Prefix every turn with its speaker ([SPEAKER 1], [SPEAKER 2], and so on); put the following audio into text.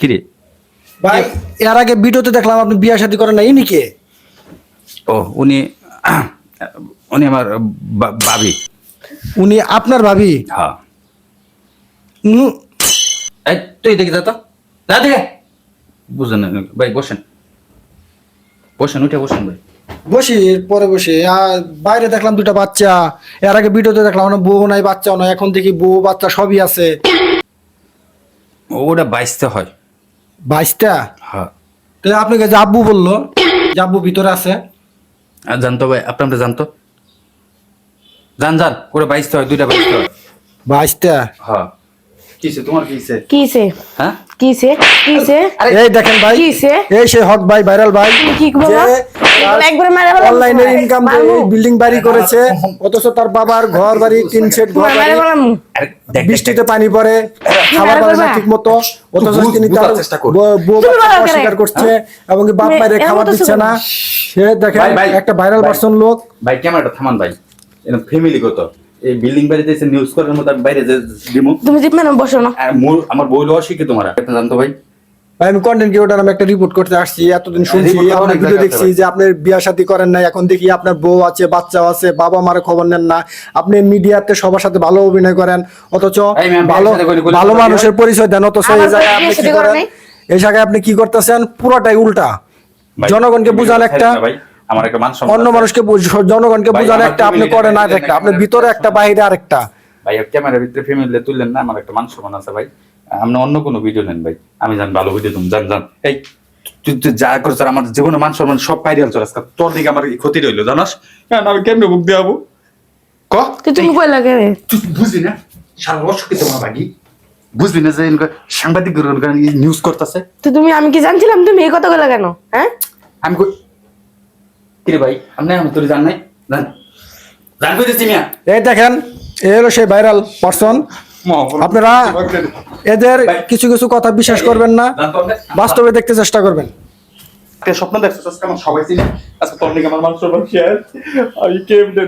[SPEAKER 1] কিরে?
[SPEAKER 2] ভাই এর আগে ভিডিওতে দেখলাম আপনি বিয়া শাদী করেন না ইনি কে?
[SPEAKER 1] ও উনি উনি আমার ভাবি।
[SPEAKER 2] উনি আপনার ভাবি?
[SPEAKER 1] হ্যাঁ। তুই দেখি তো। যা দেখে বুঝলেন ভাই বসেন। বসেন উঠে বসেন ভাই।
[SPEAKER 2] বসি পরে বসে। আর বাইরে দেখলাম দুটা বাচ্চা। এর আগে ভিডিওতে দেখলাম আমার বউ নাই বাচ্চাও নাই। এখন দেখি বউ বাচ্চা সবই আছে।
[SPEAKER 1] ওটা বাইশতে হয়।
[SPEAKER 2] বাইশটা?
[SPEAKER 1] হ্যাঁ।
[SPEAKER 2] তো আপনাকে যে আব্বু বলল যে আব্বু ভিতরে আছে।
[SPEAKER 1] আর জানতো ভাই আপনারা জানতো? জান জান করে বাইশটা হয় দুইটা বাইশটা হয়।
[SPEAKER 2] বাইশটা?
[SPEAKER 1] হ্যাঁ। কিসে তোমার কি
[SPEAKER 3] সে?
[SPEAKER 1] হ্যাঁ?
[SPEAKER 3] কি সে? কি সে?
[SPEAKER 2] এই দেখেন ভাই
[SPEAKER 3] কিসে?
[SPEAKER 2] এই সে হক ভাই ভাইরাল ভাই।
[SPEAKER 3] কি বলো?
[SPEAKER 2] অনলাইনে ইনকাম বিল্ডিং বাড়ি করেছে অথচ তার বাবার ঘর বাড়ি তিন সেট ঘর বাড়ি
[SPEAKER 1] দেখ, দেখ,
[SPEAKER 2] বৃষ্টিতে পানি পড়ে খাবার পারে না ঠিক মতো অথচ তিনি তার বউ? অস্বীকার করছে এবং বাপ মায়ের খাবার দিচ্ছে না। সে
[SPEAKER 1] ভাই,
[SPEAKER 2] একটা ভাইরাল
[SPEAKER 1] ভাই।
[SPEAKER 2] পার্সন লোক।
[SPEAKER 1] ভাই ক্যামেরাটা থামান ভাই। এটা ফ্যামিলিগত এই বিল্ডিং বাড়িতে এসে নিউজ করার মতো বাইরে যে
[SPEAKER 3] তুমি জিপ মেনে বসো না।
[SPEAKER 1] আর আমার বই শিখে তোমার জানতো ভাই?
[SPEAKER 2] ভাই আমি কন্টেন্ট ক্রিয়েটর আমি একটা রিপোর্ট করতে আসছি এতদিন শুনছি আপনার
[SPEAKER 1] অনেক
[SPEAKER 2] ভিডিও দেখছি যে আপনি বিয়া শাদী করেন না এখন দেখি আপনার বউ আছে বাচ্চাও আছে বাবা মার খবর নেন না। আপনি মিডিয়াতে সবার সাথে ভালো অভিনয় করেন অথচ ভালো ভালো মানুষের পরিচয় দেন অথচ এই জায়গায় আপনি কি করেন? এই জায়গায় আপনি কি করতেছেন? পুরোটাই উল্টা। জনগণকে বুঝান একটা
[SPEAKER 1] আমার একটা মান
[SPEAKER 2] অন্য মানুষকে জনগণকে বুঝান একটা আপনি করেন আর একটা আপনি ভিতরে
[SPEAKER 1] একটা
[SPEAKER 2] একটা বাইরে আরেকটা।
[SPEAKER 1] ভাই ক্যামেরার ভিতরে ফ্যামিলি তুললেন না আমার একটা মান সম্মান আছে ভাই। আপনি অন্য কোনো ভিডিও নেন ভাই। আমি জান ভালো ভিডিও তুমি জান জান। এই তুই তুই যা করছ আমার জীবনে মান সম্মান সব পাইরিয়াল চলে আজকে। তোর দিকে আমার ক্ষতি রইল জানাস? হ্যাঁ আমি কেমনে বুক দেবো ক?
[SPEAKER 3] তুমি কই লাগে
[SPEAKER 1] তুই বুঝলি না? সারা ভাগি বুঝলি না যে সাংবাদিক নিউজ করতেছে?
[SPEAKER 3] তো তুমি আমি কি জানছিলাম তুমি এই কথা কইলা কেন? হ্যাঁ?
[SPEAKER 1] আমি কিরে ভাই আপনি আমি তোর জান নাই? জান। জান কইতেছি মিয়া।
[SPEAKER 2] এই দেখেন এ হলো সেই ভাইরাল পার্সন আপনারা এদের কিছু কিছু কথা বিশ্বাস করবেন না। বাস্তবে দেখতে চেষ্টা করবেন।
[SPEAKER 1] একটা স্বপ্ন দেখছ আজকে আমার সবাই চিনি। আজকে তোর দিকে আমার মানুষ আমি কেমনে